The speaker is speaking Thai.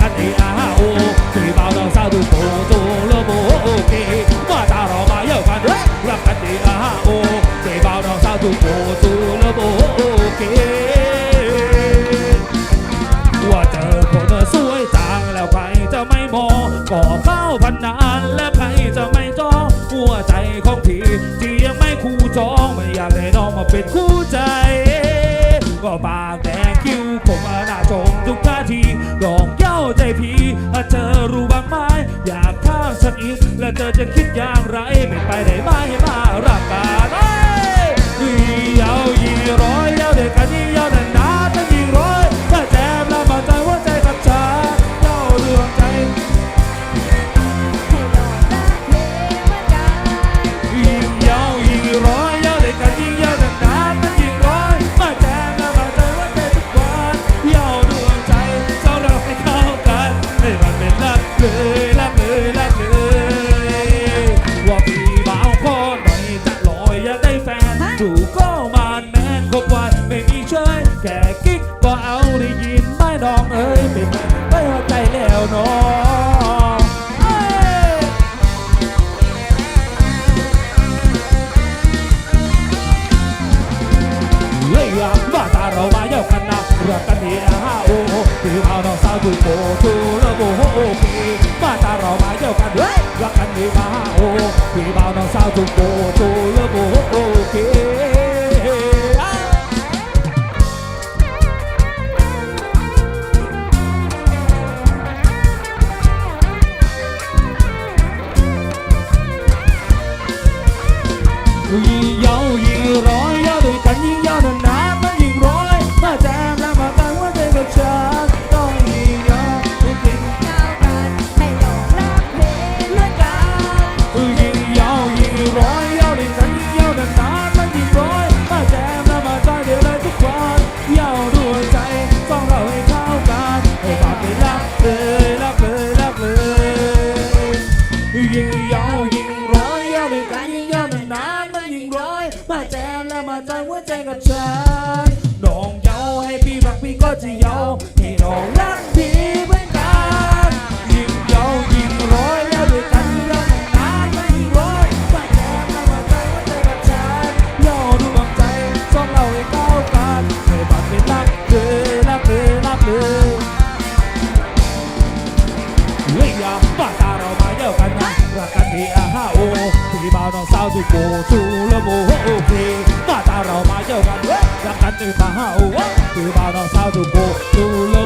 安尼啊哦，对包到啥都不做了不 OK，我打老马要反对，我安尼啊哦，对包到啥都不做了不 OK，我เจอคนสวยจังแล้วใครจะไม่มองก่อเฝ้าพันนานและใครจะไม่จองหัวใจของพี่ที่ยังไม่คู่จองไม่อยากได้น้องมาเป็นคู่ใจ ก็ปากแดงคิ้วผมอะไร ใจพี่ถ้าเธอรู้บ้างไหมอยากข้างสักอีก และเธอจะคิดอย่างไร เป็นไปได้ไหมมารักกันเอ้ยยา แฟนดูก็มันแมนคบวันไม่มีเชยแค่กิ๊กก็เอาได้ยินไม่น้องเอ้ยเป็นไม่เข้าใจแล้วน้องเอ้ยเฮ้ยอะว่าตาเรามาเย้ากันนะรักกันดีอะฮะโอ้โหคือเอาน้องสาวดูโบดูแล้วโบโอเคว่าตาเรามาเย้ากันเฮ้ยรักกันดีมาฮะโอ้โหคือเอาน้องสาวดูโบ ยิ่งยาวยิ่งร้อยยาวด้วยกันยิ่งยาวนานนานมันยิ่งร้อยมาแจมแล้วมาตั้งหัวใจกับฉันต้องยิ่งยาวทุกสิ่งเข้ากันให้ลองรักเพลงเหมือกันยิ่งยาวยิ่งร้อยยาวด้วยกันยิ่งยาวนานนานมันยิ่งร้อยมาแจมแล้วมาใจเดี๋ยวเลยทุกวันยาวด้วยใจต้องเราให้เข้ากันให้ปากไปรักเลยรักเลยรักเลยยิ่งยาวยิ่งร้อยยาวด้วยกันยิ่งยาวนานนาน มาแจมแล้วมาใจหัวใจกับฉันน้องเยาให้พี่รักพี่ก็จะเยาวให้น้องรักพี่เหมือนกันยิ่งยายิ่งร้อยยาวด้วยกันยิ่งยาวนานมันยิ่งร้อยมาแจมแล้วมาใจหัวใจกับฉันยาดูดวงใจสองเราให้เข้ากันให้บัดเป็นรักเลยรักเลยรักเลยเฮ้ยอย่าบ้า สุโบทูและโบโอเคบ้าตาเรามาเยอกันเว้ยรักกันดีมาฮะโอพี่บ่าวน้องสาวทุโบทูและ